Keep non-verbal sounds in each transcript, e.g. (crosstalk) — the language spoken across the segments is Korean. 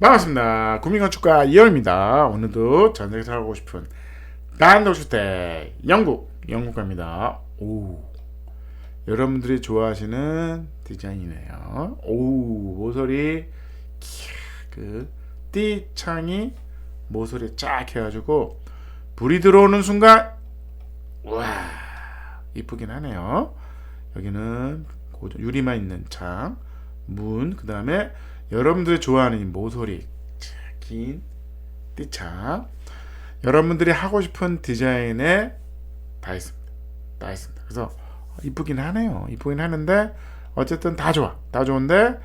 반갑습니다. 국민건축가 이열입니다. 오늘도 전세계 살고 싶은 단독주택 영국 영국가입니다. 오 여러분들이 좋아하시는 디자인이네요. 오 모서리 그 띠창이 모서리 쫙 해가지고 불이 들어오는 순간 와 이쁘긴 하네요. 여기는 유리만 있는 창, 문, 그 다음에 여러분들이 좋아하는 이 모서리, 자, 긴 띠창. 여러분들이 하고 싶은 디자인에 다 있습니다. 다 있습니다. 그래서 이쁘긴 하네요. 이쁘긴 하는데 어쨌든 다 좋아. 다 좋은데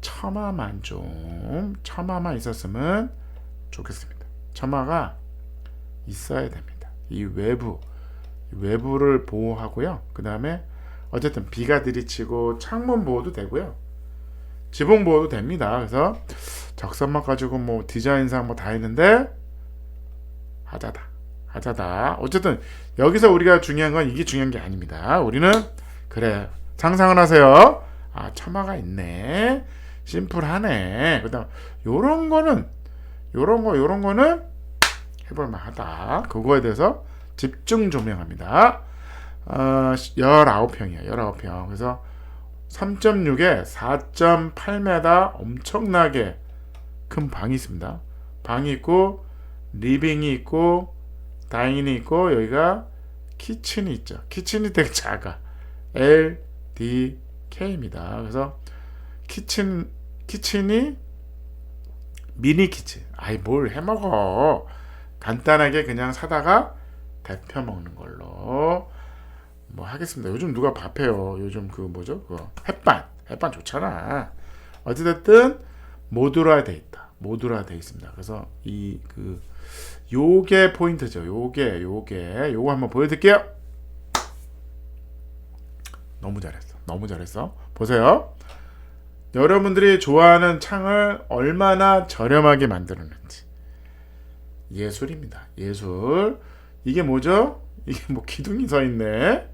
처마만 좀 처마만 있었으면 좋겠습니다. 처마가 있어야 됩니다. 이 외부 외부를 보호하고요. 그 다음에 어쨌든 비가 들이치고 창문 보호도 되고요. 지붕 보호도 됩니다. 그래서 적선만 가지고 뭐 디자인상 뭐 다 했는데 하자다. 하자다. 어쨌든 여기서 우리가 중요한 건 이게 중요한 게 아닙니다. 우리는 그래 상상을 하세요. 아 처마가 있네. 심플하네. 그다음 요런 거는 요런 거 요런 거는 해볼 만하다. 그거에 대해서 집중 조명합니다. 어, 19평이에요. 19평. 그래서 3.6에 4.8m 엄청나게 큰 방이 있습니다. 방이 있고 리빙이 있고 다이닝이 있고 여기가 키친이 있죠. 키친이 되게 작아. LDK입니다. 그래서 키친 키친이 미니 키친. 아이 뭘 해먹어. 간단하게 그냥 사다가 데펴 먹는 걸로 뭐 하겠습니다. 요즘 누가 밥해요? 요즘 그 뭐죠? 그 햇반. 햇반 좋잖아. 어찌됐든 모듈화 돼 있다. 모듈화 돼 있습니다. 그래서 이 그 요게 포인트죠. 요게 요게 요거 한번 보여드릴게요. 너무 잘했어. 너무 잘했어. 보세요. 여러분들이 좋아하는 창을 얼마나 저렴하게 만들었는지 예술입니다. 예술. 이게 뭐죠? 이게 뭐 기둥이 서 있네.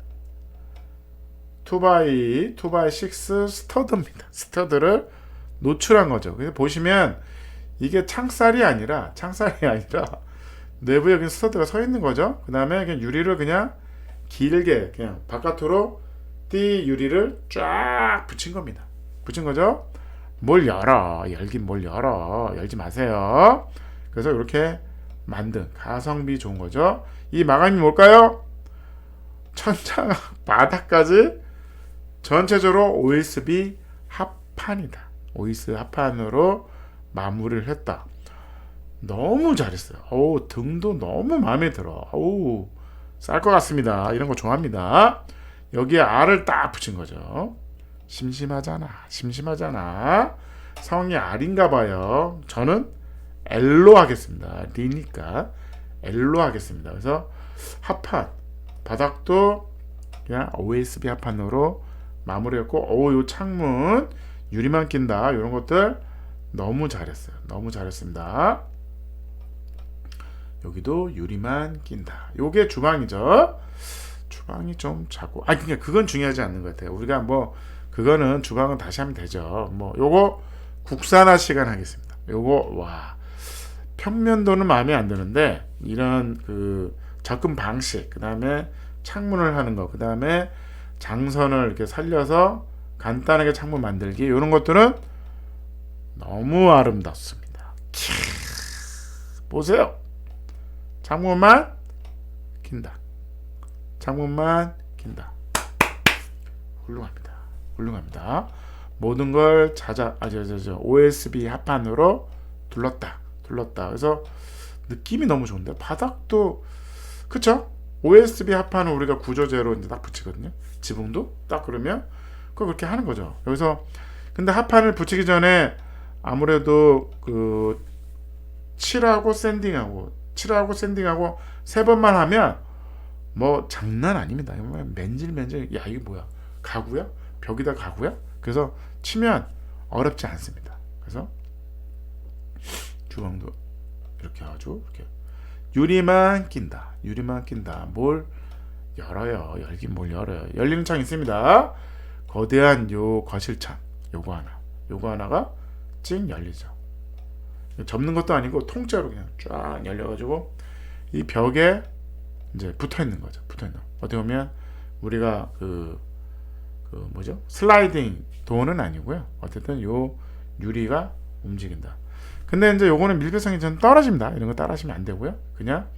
투바이 투바이 식스 스터드입니다. 스터드를 노출한 거죠. 그래서 보시면 이게 창살이 아니라 창살이 아니라 내부에 그냥 스터드가 서 있는 거죠. 그 다음에 그냥 유리를 그냥 길게 그냥 바깥으로 띠 유리를 쫙 붙인 겁니다. 붙인 거죠. 뭘 열어 열긴 뭘 열어 열지 마세요. 그래서 이렇게 만든 가성비 좋은 거죠. 이 마감이 뭘까요? 천장 (laughs) 바닥까지 전체적으로 OSB 합판이다. OS 합판으로 마무리를 했다. 너무 잘했어요. 오 등도 너무 마음에 들어. 오 쌀 것 같습니다. 이런 거 좋아합니다. 여기에 R을 딱 붙인 거죠. 심심하잖아. 심심하잖아. 성이 R인가 봐요. 저는 L로 하겠습니다. D니까 L로 하겠습니다. 그래서 합판 바닥도 그냥 OSB 합판으로 마무리했고 오요 창문 유리만 낀다 이런 것들 너무 잘했어요. 너무 잘했습니다. 여기도 유리만 낀다. 요게 주방이죠. 주방이 좀 작고 아 그러니까 그건 중요하지 않는 것 같아요. 우리가 뭐 그거는 주방은 다시 하면 되죠. 뭐 요거 국산화 시간 하겠습니다. 요거 와 평면도는 마음에 안 드는데 이런 그 접근 방식 그 다음에 창문을 하는 거그 다음에 장선을 이렇게 살려서 간단하게 창문 만들기 이런 것들은 너무 아름답습니다. 캬, 보세요. 창문만 긴다. 창문만 긴다. 훌륭합니다. 훌륭합니다. 모든 걸 찾아 아저저저 OSB 합판으로 둘렀다. 둘렀다. 그래서 느낌이 너무 좋은데 바닥도 그쵸? OSB 합판은 우리가 구조제로 이제 딱 붙이거든요. 지붕도 딱 그러면 그 그렇게 하는 거죠. 여기서 근데 합판을 붙이기 전에 아무래도 그 칠하고 샌딩하고 칠하고 샌딩하고 세 번만 하면 뭐 장난 아닙니다. 뭐 맨질 맨질 야 이게 뭐야 가구야 벽이다 가구야 그래서 치면 어렵지 않습니다. 그래서 주방도 이렇게 아주 이렇게 유리만 낀다. 유리만 낀다. 뭘 열어요. 열긴 뭘 열어요. 열리는 창 있습니다. 거대한 요 거실창 요거 하나. 요거 하나가 찡 열리죠. 접는 것도 아니고 통째로 그냥 쫙 열려가지고 이 벽에 이제 붙어 있는 거죠. 붙어 있는. 어떻게 보면 우리가 그, 그 뭐죠? 슬라이딩 도어는 아니고요. 어쨌든 요 유리가 움직인다. 근데 이제 요거는 밀폐성이 좀 떨어집니다. 이런 거 따라하시면 안 되고요. 그냥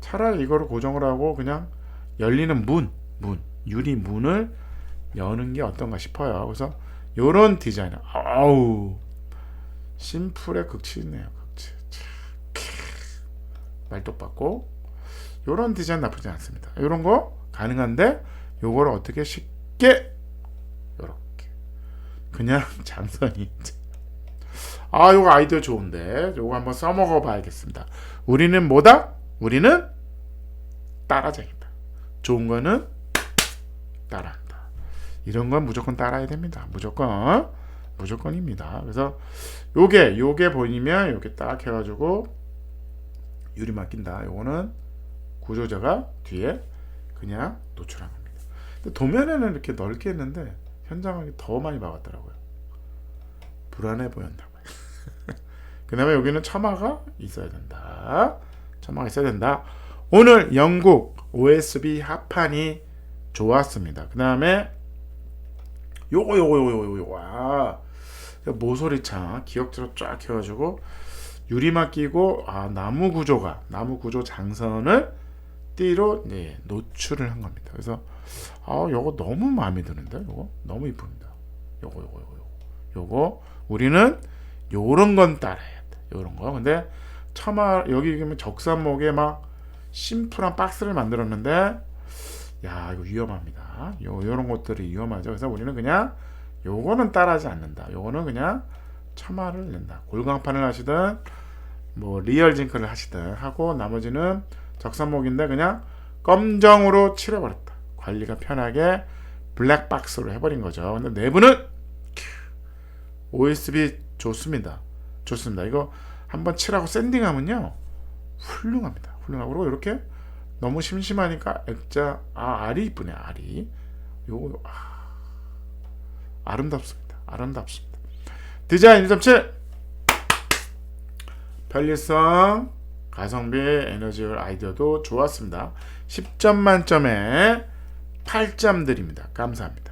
차라리 이거를 고정을 하고 그냥 열리는 문, 문, 유리 문을 여는 게 어떤가 싶어요. 그래서 요런 디자인. 아우. 심플의 극치네요. 극치. 참, 캬. 말도 받고 요런 디자인 나쁘지 않습니다. 요런 거 가능한데 요거를 어떻게 쉽게 요렇게 그냥 (laughs) 장선이 아 요거 아이디어 좋은데 요거 한번 써먹어 봐야겠습니다. 우리는 뭐다? 우리는 따라쟁이다. 좋은 거는 따라한다. 이런 건 무조건 따라야 됩니다. 무조건 무조건입니다. 그래서 요게 요게 보이면 요게 딱 해가지고 유리 맡긴다. 요거는 구조자가 뒤에 그냥 노출한 겁니다. 도면에는 이렇게 넓게 했는데 현장하기 더 많이 박았더라고요. 불안해 보였나봐요. 그 다음에 여기는 처마가 있어야 된다. 처마가 있어야 된다. 오늘 영국 OSB 합판이 좋았습니다. 그 다음에 요거 요거 요거 요거 요거 아, 모서리창 기역자로 쫙 해가지고 유리막 끼고 아 나무 구조가 나무 구조 장선을 띠로 네, 노출을 한 겁니다. 그래서 아 요거 너무 마음에 드는데 요거 너무 이쁩니다. 요거 요거 요거 요거 우리는 요런 건 따라해야 돼. 요런 거. 근데 처마 여기 보면 적산목에 막 심플한 박스를 만들었는데 야 이거 위험합니다. 요 요런 것들이 위험하죠. 그래서 우리는 그냥 요거는 따라하지 않는다. 요거는 그냥 처마를 낸다. 골강판을 하시든 뭐 리얼 징크를 하시든 하고 나머지는 적산목인데 그냥 검정으로 칠해버렸다. 관리가 편하게 블랙박스로 해버린 거죠. 근데 내부는 OSB 좋습니다. 좋습니다. 이거 한번 칠하고 샌딩하면요 훌륭합니다. 훌륭하고 그리고 이렇게 너무 심심하니까 액자 아 알이 이쁘네 알이 요거 아, 아름답습니다. 아름답습니다. 디자인 1.7 편리성 가성비 에너지율 아이디어도 좋았습니다. 10점 만점에 8점 드립니다. 감사합니다.